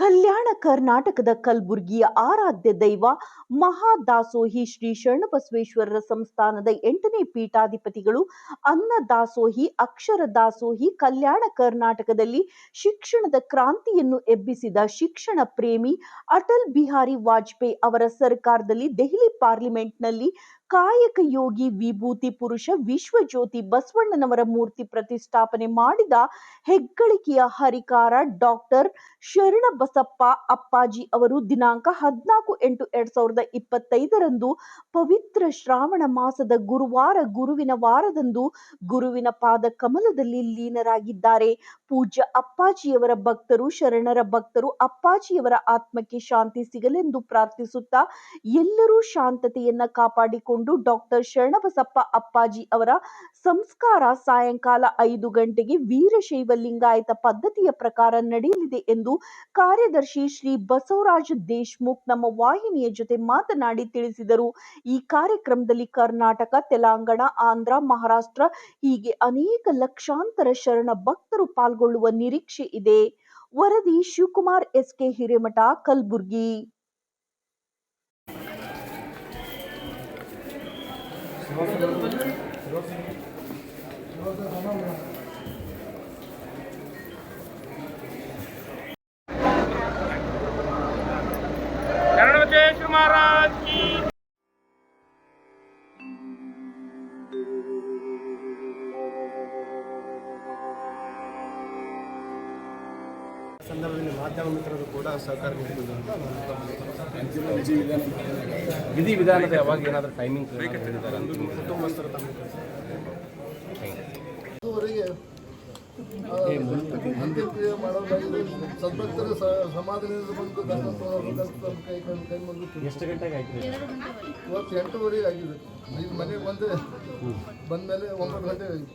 ಕಲ್ಯಾಣ ಕರ್ನಾಟಕದ ಕಲಬುರಗಿಯ ಆರಾಧ್ಯ ದೈವ ಮಹಾದಾಸೋಹಿ ಶ್ರೀ ಶರಣಬಸವೇಶ್ವರರ ಸಂಸ್ಥಾನದ ಎಂಟನೇ ಪೀಠಾಧಿಪತಿಗಳು ಅನ್ನ ದಾಸೋಹಿ ಅಕ್ಷರ ದಾಸೋಹಿ ಕಲ್ಯಾಣ ಕರ್ನಾಟಕದಲ್ಲಿ ಶಿಕ್ಷಣದ ಕ್ರಾಂತಿಯನ್ನು ಎಬ್ಬಿಸಿದ ಶಿಕ್ಷಣ ಪ್ರೇಮಿ ಅಟಲ್ ಬಿಹಾರಿ ವಾಜಪೇಯಿ ಅವರ ಸರ್ಕಾರದಲ್ಲಿ ದೆಹಲಿ ಪಾರ್ಲಿಮೆಂಟ್ನಲ್ಲಿ ಕಾಯಕ ಯೋಗಿ ವಿಭೂತಿ ಪುರುಷ ವಿಶ್ವಜ್ಯೋತಿ ಬಸವಣ್ಣನವರ ಮೂರ್ತಿ ಪ್ರತಿಷ್ಠಾಪನೆ ಮಾಡಿದ ಹೆಗ್ಗಳಿಕೆಯ ಹರಿಕಾರ ಡಾಕ್ಟರ್ ಶರಣ ಬಸಪ್ಪ ಅಪ್ಪಾಜಿ ಅವರು ದಿನಾಂಕ ಹದಿನಾಲ್ಕು ಎಂಟು ಎರಡ್ ಸಾವಿರದ ಇಪ್ಪತ್ತೈದರಂದು ಪವಿತ್ರ ಶ್ರಾವಣ ಮಾಸದ ಗುರುವಾರ ಗುರುವಿನ ವಾರದಂದು ಗುರುವಿನ ಪಾದ ಕಮಲದಲ್ಲಿ ಲೀನರಾಗಿದ್ದಾರೆ. ಪೂಜ್ಯ ಅಪ್ಪಾಜಿಯವರ ಭಕ್ತರು ಶರಣರ ಭಕ್ತರು ಅಪ್ಪಾಜಿಯವರ ಆತ್ಮಕ್ಕೆ ಶಾಂತಿ ಸಿಗಲೆಂದು ಪ್ರಾರ್ಥಿಸುತ್ತಾ ಎಲ್ಲರೂ ಶಾಂತತೆಯನ್ನ ಕಾಪಾಡಿಕೊಂಡು ಡಾಕ್ಟರ್ ಶರಣಬಸಪ್ಪ ಅಪ್ಪಾಜಿ ಅವರ ಸಂಸ್ಕಾರ ಸಾಯಂಕಾಲ ಐದು ಗಂಟೆಗೆ ವೀರಶೈವ ಲಿಂಗಾಯತ ಪದ್ಧತಿಯ ಪ್ರಕಾರ ನಡೆಯಲಿದೆ ಎಂದು ಕಾರ್ಯದರ್ಶಿ ಶ್ರೀ ಬಸವರಾಜ್ ದೇಶ್ಮುಖ್ ನಮ್ಮ ವಾಹಿನಿಯ ಜೊತೆ ಮಾತನಾಡಿ ತಿಳಿಸಿದರು. ಈ ಕಾರ್ಯಕ್ರಮದಲ್ಲಿ ಕರ್ನಾಟಕ, ತೆಲಂಗಾಣ, ಆಂಧ್ರ, ಮಹಾರಾಷ್ಟ್ರ ಹೀಗೆ ಅನೇಕ ಲಕ್ಷಾಂತರ ಶರಣ ಭಕ್ತರು ಪಾಲ್ಗೊಳ್ಳುವ ನಿರೀಕ್ಷೆ ಇದೆ. ವರದಿ Shivakumar SK Hiremath, Kalaburagi. Biraz tamam mı? ಸಂದರ್ಭದಲ್ಲಿ ಮಾಧ್ಯಮ ಮಿತ್ರರು ಕೂಡ ಸಹಕಾರ ನೀಡಬಹುದು ಅಂತ ನಾನು ತಮ್ಮಲ್ಲಿ ವಿಧಿ ವಿಧಾನದ ಯಾವಾಗ ಏನಾದರೂ ಟೈಮಿಂಗ್ ಹೇಳಿದ್ದಾರೆ ಕುಟುಂಬಸ್ಥರ ತಮ್ಮ ಇದುವರೆಗೆ ಆ, ಅಂತ್ಯಕ್ರಿಯೆ ಮಾಡೋದಾಗಿದೆ ಸದ್ಭಕ್ತರ ಸ- ಬಂದು ಧರ್ಮಸ್ಥಳ ಕೈ ಕೈ ಕೈ ಎಷ್ಟು ಗಂಟೆಗೆ ಆಯ್ತು ಇವತ್ತು ಎಂಟೂವರೆಗೆ ಆಗಿದೆ. ಈಗ ಮನೆಗೆ ಬಂದೆ ಬಂದಮೇಲೆ ಒಂಬತ್ತು ಗಂಟೆ ಆಗಿದೆ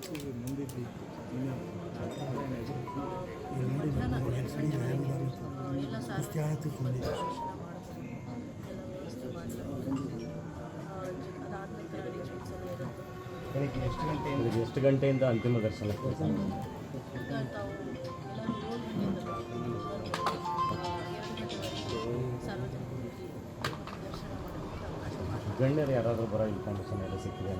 ದರ್ಶನ ಮಾಡೋದಕ್ಕೆ ಅವಕಾಶ ಮಾಡಿ ಗಣ್ಯರು ಯಾರಾದರೂ ಬರೋ ಇನ್ಫಾರ್ಮೇಷನ್ ಎಲ್ಲ ಸಿಕ್ಕಿದೆ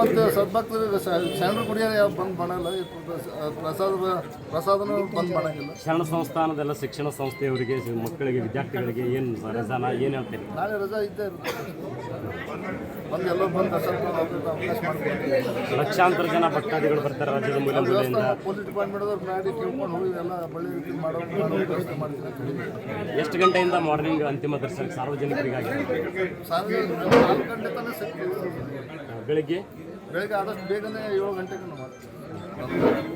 ಮತ್ತು ಸದ್ಭಕ್ತರು ಶರಣರು ಕುಡಿಯೋರು ಯಾವ ಬಂದ್ ಮಾಡಲ್ಲ ಪ್ರಸಾದ ಪ್ರಸಾದನೂ ಬಂದ್ ಮಾಡಂಗಿಲ್ಲ. ಶರಣ ಸಂಸ್ಥಾನದೆಲ್ಲ ಶಿಕ್ಷಣ ಸಂಸ್ಥೆಯವರಿಗೆ ಮಕ್ಕಳಿಗೆ ವಿದ್ಯಾರ್ಥಿಗಳಿಗೆ ಏನು ರಜಾನ ಏನು ಹೇಳ್ತೀರಿ? ನಾಳೆ ರಜಾ ಇದ್ದೇ ಇರುತ್ತೆ. ಬಂದು ಎಲ್ಲೋ ಬಂದು ದರ್ಶನ ಮಾಡೋದಕ್ಕೆ ಅವಕಾಶ ಲಕ್ಷಾಂತರ ಜನ ಭಕ್ತಾದಿಗಳು ಬರ್ತಾರೆ ರಾಜ್ಯದ ಮೂಲ ಮೂಲೆಯಿಂದ. ಪೊಲೀಸ್ ಡಿಪಾರ್ಟ್ಮೆಂಟ್ದವ್ರು ಗಾಡಿ ಕೇಳ್ಕೊಂಡು ಹೋಗಿ ಎಲ್ಲ ಬಳ್ಳಿ ರೀತಿ ಮಾಡೋ ಮಾಡೋ ವ್ಯವಸ್ಥೆ ಮಾಡ್ತೀನಿ ಎಷ್ಟು ಗಂಟೆಯಿಂದ ಮಾರ್ನಿಂಗ್ ಅಂತಿಮ ದರ್ಶನ ಸಾರ್ವಜನಿಕರಿಗಾಗಿ? ಸಾರ್ವಜನಿಕ ನಾಲ್ಕು ಗಂಟೆ ತನಕ ಸಿಗ್ತೀವಿ. ಬೆಳಿಗ್ಗೆ? ಬೆಳಗ್ಗೆ ಆದಷ್ಟು ಬೇಗನೆ ಏಳು ಗಂಟೆಗೆ ನಾವು ಮಾಡ್ತೀವಿ.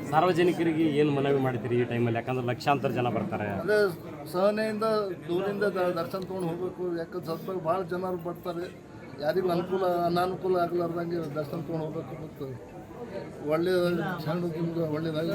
ಸಾರ್ವಜನಿಕರಿಗೆ ಏನು ಮನವಿ ಮಾಡ್ತೀರಿ ಈ ಟೈಮಲ್ಲಿ ಯಾಕಂದ್ರೆ ಲಕ್ಷಾಂತರ ಜನ ಬರ್ತಾರೆ. ಅದೇ ಸಹನೆಯಿಂದ ದೂರಿಂದ ದ- ದರ್ಶನ ತೊಗೊಂಡು ಹೋಗ್ಬೇಕು. ಯಾಕಂದ್ರೆ ಸ್ವಲ್ಪ ಭಾಳ ಜನರು ಬರ್ತಾರೆ. ಯಾರಿಗೂ ಅನುಕೂಲ ಅನಾನುಕೂಲ ಆಗಲಾರ್ದಂಗೆ ದರ್ಶನ ತೊಗೊಂಡು ಹೋಗ್ಬೇಕು. ಮತ್ತು ಒಳ್ಳೆಯ ಸಣ್ಣ ಒಳ್ಳೆಯದಾಗಿ